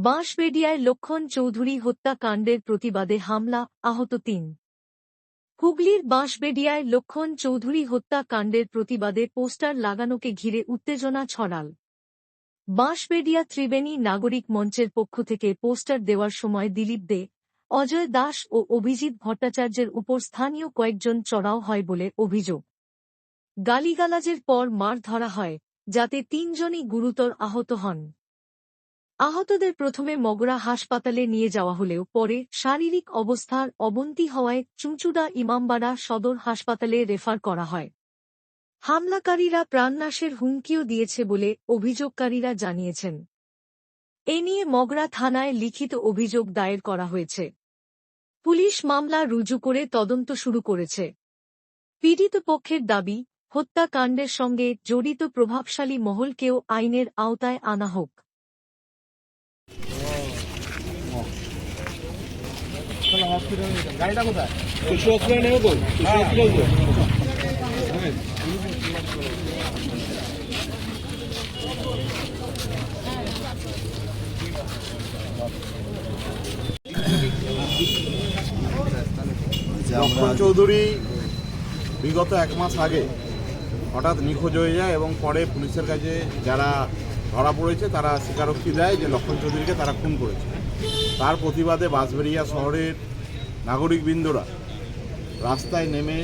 বাঁশবেড়িয়ায় লক্ষণ চৌধুরী হত্যাকাণ্ডের প্রতিবাদে হামলা, আহত তিন। হুগলির বাঁশবেড়িয়ায় লক্ষণ চৌধুরী হত্যাকাণ্ডের প্রতিবাদে পোস্টার লাগানোকে ঘিরে উত্তেজনা ছড়াল। বাঁশবেড়িয়া ত্রিবেণী নাগরিক মঞ্চের পক্ষ থেকে পোস্টার দেওয়ার সময় দিলীপ দে, অজয় দাস ও অভিজিৎ ভট্টাচার্যের উপর স্থানীয় কয়েকজন চড়াও হয় বলে অভিযোগ। গালিগালাজের পর মার ধরা হয়, যাতে তিনজনই গুরুতর আহত হন। আহতদের প্রথমে মগরা হাসপাতালে নিয়ে যাওয়া হলেও পরে শারীরিক অবস্থার অবনতি হওয়ায় চুঁচুড়া ইমামবাড়া সদর হাসপাতালে রেফার করা হয়। হামলাকারীরা প্রাণনাশের হুমকিও দিয়েছে বলে অভিযোগকারীরা জানিয়েছেন। এ নিয়ে মগরা থানায় লিখিত অভিযোগ দায়ের করা হয়েছে। পুলিশ মামলা রুজু করে তদন্ত শুরু করেছে। পীড়িত পক্ষের দাবি, হত্যাকাণ্ডের সঙ্গে জড়িত প্রভাবশালী মহলকেও আইনের আওতায় আনা হোক। চৌধুরী বিগত এক মাস আগে হঠাৎ নিখোঁজ হয়ে যায় এবং পরে পুলিশের কাছে যারা ধরা পড়েছে, তারা স্বীকারোক্তি দেয় যে লক্ষণ চৌধুরীকে তারা খুন করেছে। তার প্রতিবাদে বাঁশবেড়িয়া শহরের নাগরিকবৃন্দরা রাস্তায় নেমে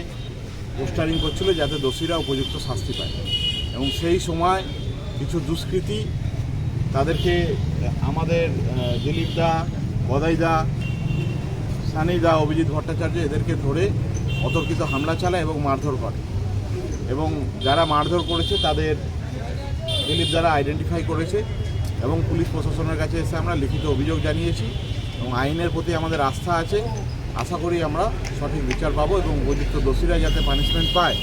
পোস্টারিং করছিল যাতে দোষীরা উপযুক্ত শাস্তি পায়। এবং সেই সময় কিছু দুষ্কৃতী তাদেরকে আমাদের দিলীপ দা বদাই দা, সানি দা, অভিজিৎ ভট্টাচার্য এদেরকে ধরে অতর্কিত হামলা চালায় এবং মারধর করে। এবং যারা মারধর করেছে তাদের দিলীপ দ্বারা আইডেন্টিফাই করেছে এবং পুলিশ প্রশাসনের কাছে এসে আমরা লিখিত অভিযোগ জানিয়েছি এবং আইনের প্রতি আমাদের আস্থা আছে। আশা করি আমরা সঠিক বিচার পাবো এবং উপযুক্ত দোষীরা যাতে পানিশমেন্ট পায়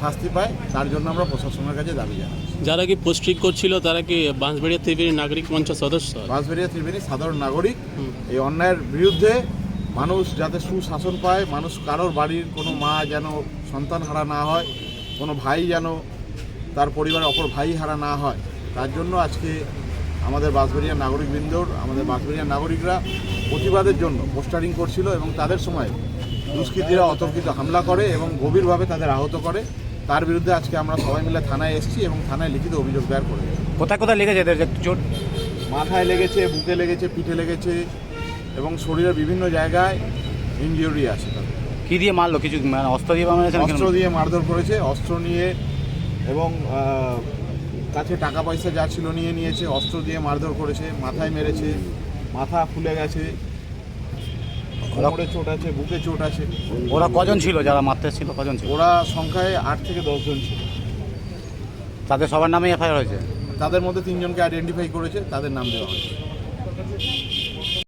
শাস্তি পায় তার জন্য আমরা প্রশাসনের কাছে দাবি জানাই। যারা কি পোস্টিং করছিল তারা কি বাঁশবেড়িয়া ত্রিবেণী নাগরিক মঞ্চ সদস্য? বাঁশবেড়িয়া ত্রিবেণী সাধারণ নাগরিক। এই অন্যায়ের বিরুদ্ধে মানুষ যাতে সুশাসন পায় মানুষ কারোর বাড়ির কোনো মা যেন সন্তান হারা না হয় কোনো ভাই যেন তার পরিবারের অপর ভাই হারা না হয় তার জন্য আজকে আমাদের বাঁশবেড়িয়ার নাগরিকবৃন্দর আমাদের বাঁশবেড়িয়ার নাগরিকরা প্রতিবাদের জন্য পোস্টারিং করছিল এবং তাদের সময় দুষ্কৃতীরা অতর্কিত হামলা করে এবং গভীরভাবে তাদের আহত করে। তার বিরুদ্ধে আজকে আমরা সবাই মিলে থানায় এসেছি এবং থানায় লিখিত অভিযোগ দায়ের করে কোথায় কোথায় লেগেছে এদের? চোট মাথায় লেগেছে বুকে লেগেছে পিঠে লেগেছে এবং শরীরের বিভিন্ন জায়গায় ইনজিউরি আছে কি দিয়ে মারলো? কিছু মানে অস্ত্র দিয়ে মেরেছে? অস্ত্র দিয়ে মারধর করেছে অস্ত্র নিয়ে এবং কাছে টাকা পয়সা যা ছিল নিয়ে নিয়েছে অস্ত্র দিয়ে মারধর করেছে মাথায় মেরেছে। মাথা ফুলে গেছে কোমরে চোট আছে বুকে চোট আছে। ওরা কজন ছিল যারা মারতে ছিল কজন ছিল? ওরা সংখ্যায় আট থেকে দশজন ছিল। তাদের সবার নামে এফআইআর হয়েছে? তাদের মধ্যে তিনজনকে আইডেন্টিফাই করেছে তাদের নাম দেওয়া হয়েছে।